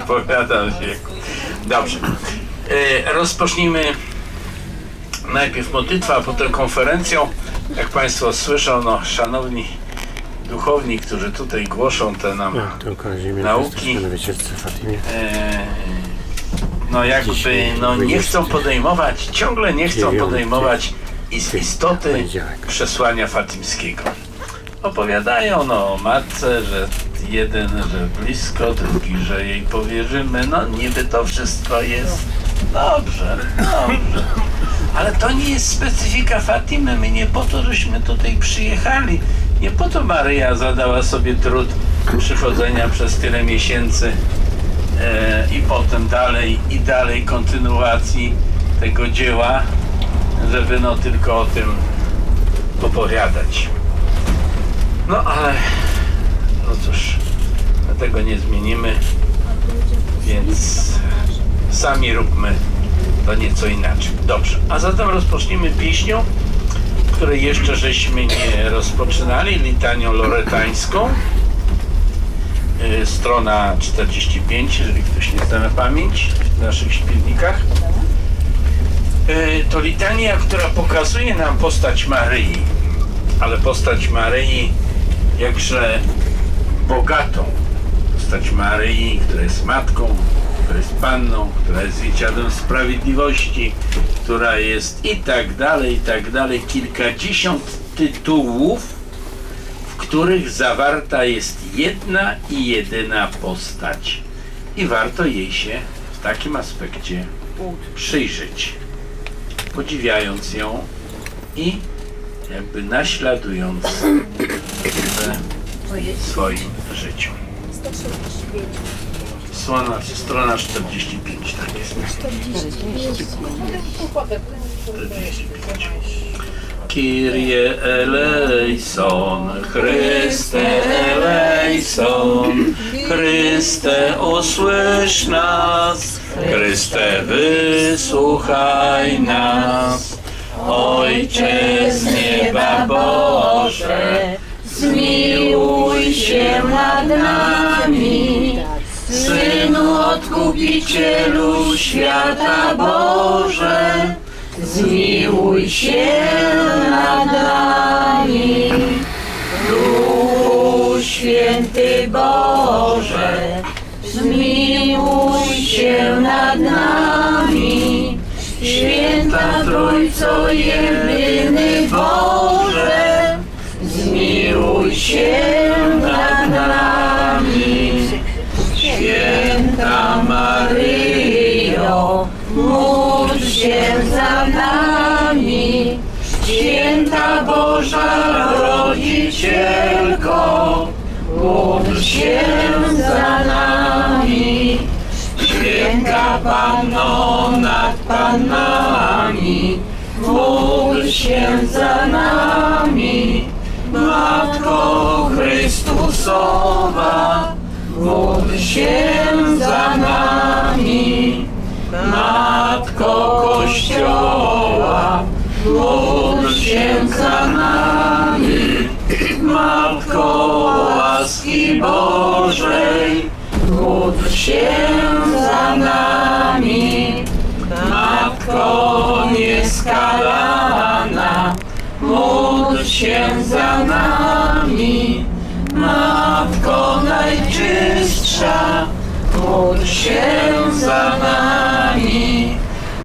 wypowiadam się. Dobrze. E, rozpocznijmy najpierw modlitwa, a potem konferencją. Jak Państwo słyszą, no, szanowni duchowni, którzy tutaj głoszą te nam Nauki. e, no jakby no, nie chcą 20. podejmować, ciągle nie chcą podejmować is- istoty przesłania fatimskiego. Opowiadają no, o matce, że jeden, że blisko, drugi, że jej powierzymy. No niby to wszystko jest dobrze, dobrze. Ale to nie jest specyfika Fatimy. My nie po to, żeśmy tutaj przyjechali. Nie po to Maryja zadała sobie trud przychodzenia przez tyle miesięcy e, i potem dalej i dalej kontynuacji tego dzieła, żeby no tylko o tym opowiadać. No ale no cóż, tego nie zmienimy, więc sami róbmy to nieco inaczej. Dobrze, a zatem rozpocznijmy pieśnią, której jeszcze żeśmy nie rozpoczynali, litanią loretańską. Y, Strona 45, jeżeli ktoś nie zna na pamięć w naszych śpiewnikach. Y, To litania, która pokazuje nam postać Maryi, ale postać Maryi jakże bogatą. Postać Maryi, która jest matką, która jest panną, która jest zwierciadłem sprawiedliwości, która jest i tak dalej, i tak dalej. Kilkadziesiąt tytułów, w których zawarta jest jedna i jedyna postać. I warto jej się w takim aspekcie przyjrzeć, podziwiając ją i jakby naśladując w swoim życiu. 145. Strona, strona 45, tak jest. 45. Kyrie eleison, Chryste eleison, Chryste usłysz nas, Chryste wysłuchaj nas. Ojcze z nieba Boże, Zmiłuj się nad nami, Synu Odkupicielu świata Boże, zmiłuj się nad nami. Duchu Święty Boże, zmiłuj się nad nami. Święta Trójco Jedyny zmiłuj się nad nami. Święta Maryjo, módl się za nami. Święta Boża Rodzicielko, módl się za nami. Święta Panno nad Panami, módl się za nami. Matko Chrystusowa, módl się za nami. Matko Kościoła, módl się za nami. Matko łaski Bożej, módl się za nami. Matko nieskalana, się za nami. Matko najczystsza, módl się za